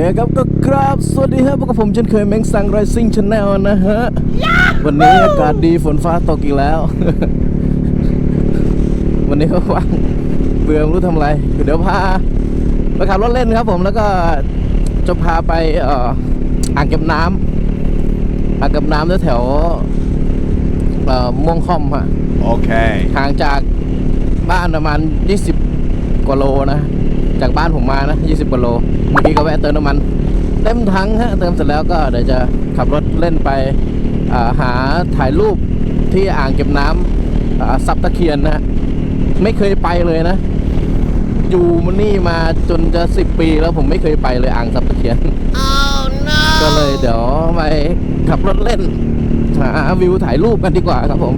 ครับก็ครับสวัสดีครับพวกบผมเช่นเคยแมงสังไรซิ่งชาแนลนะฮะ วันนี้อากาศดีฝนฟ้าตกอีกแล้ว วันนี้ก็ว่างเบื่อไม่รู้ทำอะไร เดี๋ยวพาไปขับรถเล่นครับผมแล้วก็จะพาไปเอ่ออ่างเก็บน้ำอ่างเก็บน้ำแถวๆเอ่อม่วงค่อมฮะ Okay. ห่างจากบ้านประมาณ 20 กว่าโลนะ จากบ้านผมมานะ 20กว่าโล เมื่อกี้ก็แวะเติมน้ำมัน เต็มถังฮะ เติมเสร็จแล้วก็เดี๋ยวจะขับรถเล่นไปอ่าหาถ่ายรูปที่อ่างเก็บน้ำอ่าซับตะเคียนนะฮะ ไม่เคยไปเลยนะ อยู่มันนี่มาจนจะ10ปีแล้วผมไม่เคยไปเลยอ่างซับตะเคียนก็เลยเดี๋ยวไปขับรถเล่นหาวิวถ่ายรูปกันดีกว่าครับผม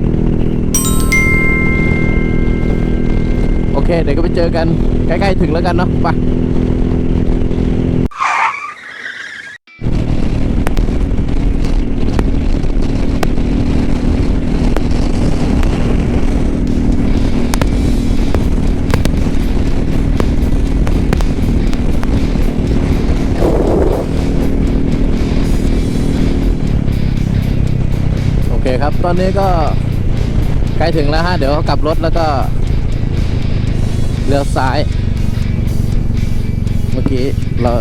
เคเดี๋ยวก็ไปเจอกันใกล้ๆถึงแล้วกันเนาะไปโอเคครับ ตอนนี้ก็ใกล้ถึงแล้วฮะ เดี๋ยวกลับรถแล้วก็ ลี้ยวซ้าย เมื่อกี้เรา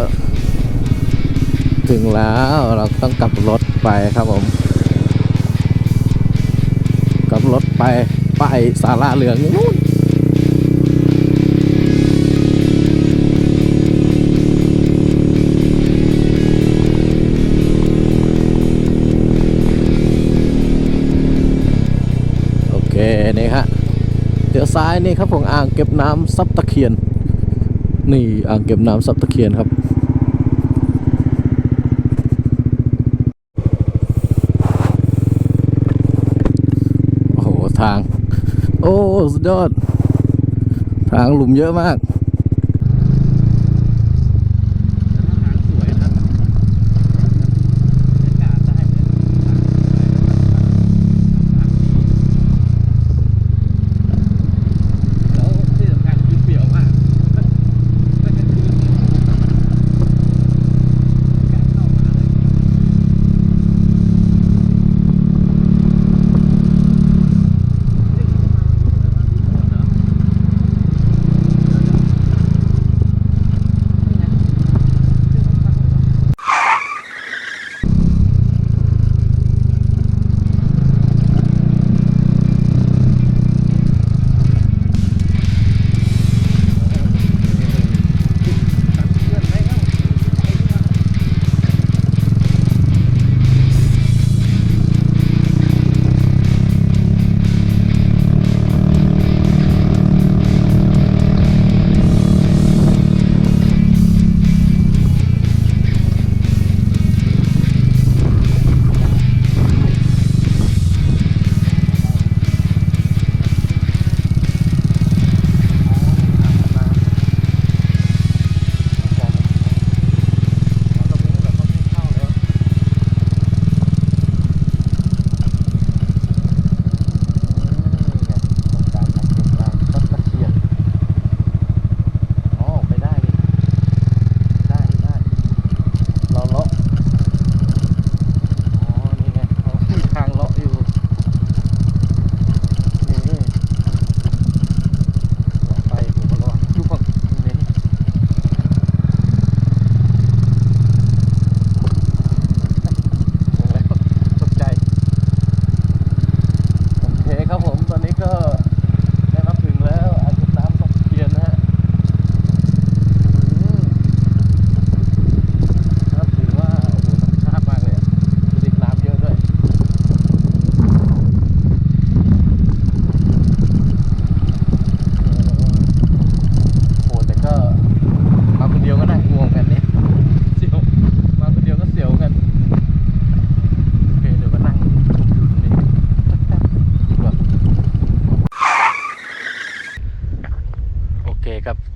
ถึงแล้วเราต้องกลับรถไปครับผม กลับรถไปไปสาราเหลืองนู่นโอเคนี่ฮะ เดี๋ยวซ้ายนี่ครับผมอ่างเก็บน้ำซับตะเคียน นี่อ่างเก็บน้ำซับตะเคียนครับ โอ้โหทาง โอ้สุดยอด ทางหลุมเยอะมาก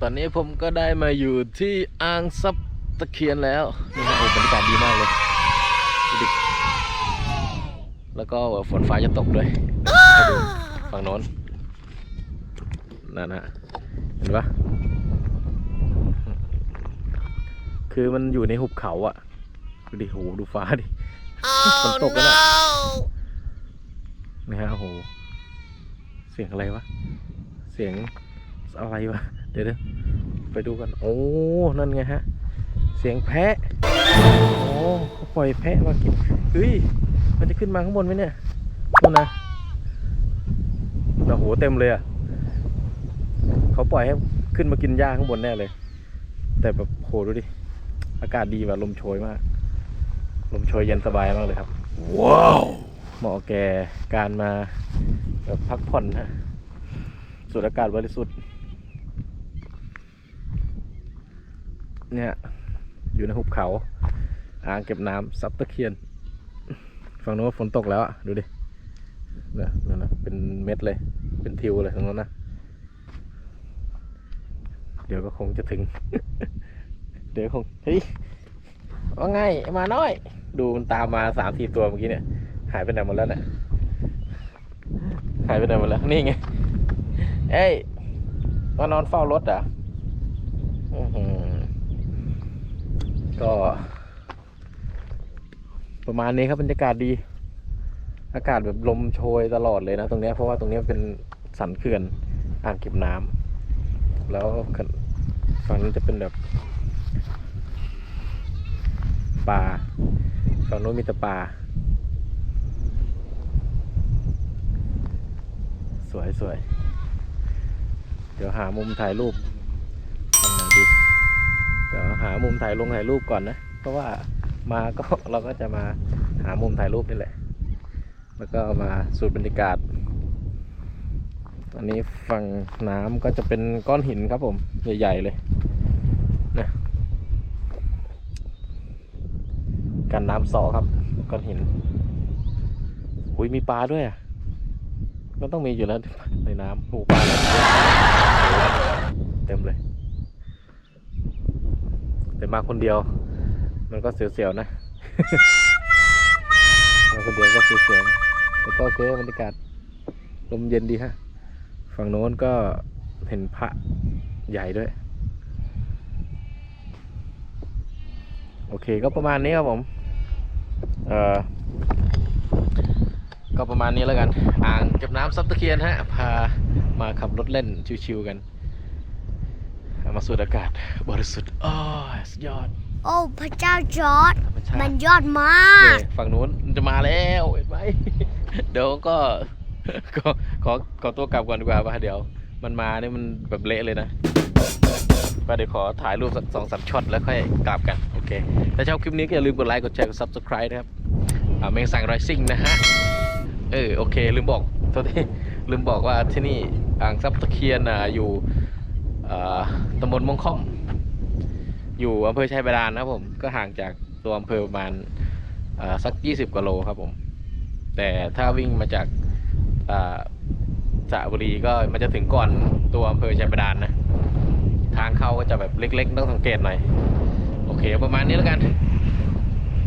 อนนี้ผมก็ได้มาอยู่ที่อ่างซับตะเคียนแล้วนี่ฮะโอ้บรรยากาศดีมากเลยดูดิแล้วก็ฝนฟ้าจะตกด้วยให้ดูฝั่งโน้นนั่นฮะเห็นปะคคือมันอยู่ในหุบเขาอะดูดิโหดูฟ้าดิฝนตกแล้วน่ะนะฮะโอ้โหเสียงอะไรวะ เสียงอะไรวะเดี๋ยวเดี๋ยวไปดูกัน โอ้ นั่นไงฮะ เสียงแพะ โอ้เขาปล่อยแพะมากินเฮ้ย มันจะขึ้นมาข้างบนไหมเนี่ยนู่นนะโอ้โหเต็มเลยอะเขาปล่อยให้ขึ้นมากินหญ้าข้างบนแน่เลย แต่แบบโหดูดิ อากาศดีแบบลมโชยมาก ลมโชยเย็นสบายมากเลยครับ ว้าว เหมาะแก่การมาแบบพักผ่อนนะสูดอากาศบริสุทธิ์ เนี่ย อยู่ในหุบเขา อ่างเก็บน้ำซับตะเคียน ฝั่งโน้นฝนตกแล้วอะ ดูดิเนี่ยนั่นนะเป็นเม็ดเลย เป็นทิวเลยตรงนั้นนะ เดี๋ยวก็คงจะถึง เดี๋ยวคง เฮ้ย ว่าไง มาน้อย ดูมันตามมาสามสี่ตัวเมื่อกี้เนี่ย หายไปไหนหมดแล้วเนี่ย หายไปไหนหมดแล้ว นี่ไง เอ้ยมานอนเฝ้ารถอะอื้อหือ ก็ ประมาณนี้ครับบรรยากาศดี อากาศแบบลมโชยตลอดเลยนะตรงนี้เพราะว่าตรงนี้เป็นสันเขื่อนอ่างเก็บน้ำแล้วฝั่งนั้นจะเป็นแบบป่าฝั่งโน้นมีแต่ป่าสวยสวย เดี๋ยวหามุมถ่ายรูป เดี๋ยวหามุมถ่ายลงถ่ายรูปก่อนนะ เพราะว่ามาก็เราก็จะมาหามุมถ่ายรูปนี่แหละ แล้วก็มาสูดบรรยากาศอันนี้ฝั่งน้ำก็จะเป็นก้อนหินครับผม ใหญ่ ๆ เลยนะกันน้ำซอครับ ก้อนหินอุ้ยมีปลาด้วยอะมันต้องมีอยู่แล้วในน้ำโอ้ปลาเต็มเลย แต่มาคนเดียว มันก็เสียวๆนะมาคนเดียวก็เสียวๆนะแต่ก็โอเคบรรยากาศลมเย็นดีฮะ ฝั่งโน้นก็เห็นพระใหญ่ด้วย โอเคก็ประมาณนี้ครับผม เอ่อ ก็ประมาณนี้แล้วกัน อ่างเก็บน้ำซับตะเคียนฮะ พามาขับรถเล่นชิวๆกัน มาสูดอากาศบริสุทธิ์อ้อยสุดยอด โอ้ พระเจ้าจอร์ดธรรมชามัตินยอดมากเนี่ยฝั่งนู้นมันจะมาแล้วเห็นไหม เดี๋ยวก็ ขอขอขอตัวกลับก่อนดีกว่าป่ะเดี๋ยว มันมาเนี่ยมันแบบเละเลยนะป่ะเดี๋ยวขอถ่ายรูปสักสองสามช็อตแล้วค่อยกลับกันโอเคถ้าชอบคลิปนี้ก็อย่าลืมกดไลค์กดแชร์กด subscribe นะครับอ่าเมงสั่งไรซิ่งนะฮะเออโอเค ลืมบอกโทษทีลืมบอกว่าที่นี่อ่างซับตะเคียนอะอยู่อ่า ตำบลมงค่อม อยู่อำเภอชัยบาดาลนะครับผมก็ห่างจากตัวอำเภอประมาณสัก 20กว่าโลครับผม แต่ถ้าวิ่งมาจากสระบุรีก็มันจะถึงก่อนตัวอำเภอชัยบาดาลนะทางเข้าก็จะแบบเล็ก ๆ ต้องสังเกตหน่อย โอเคประมาณนี้แล้วกัน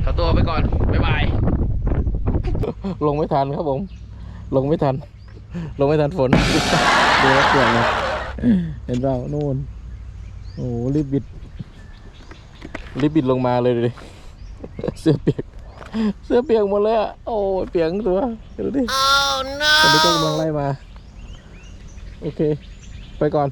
ขอตัวไปก่อน บ๊ายบาย ลงไม่ทันครับผม ลงไม่ทัน ลงไม่ทันฝน ดูแล้วเปลี่ยนเลย เห็นเปล่านู่นโอ้โหรีบบิด รีบบิดลงมาเลยดูดิเสื้อเปียก เสื้อเปียกหมดเลยอะโอ้ยเปียกทั้งตัวดูดิโอ้ no ตอนนี้ก็กำลังไล่มา โอเค ไปก่อน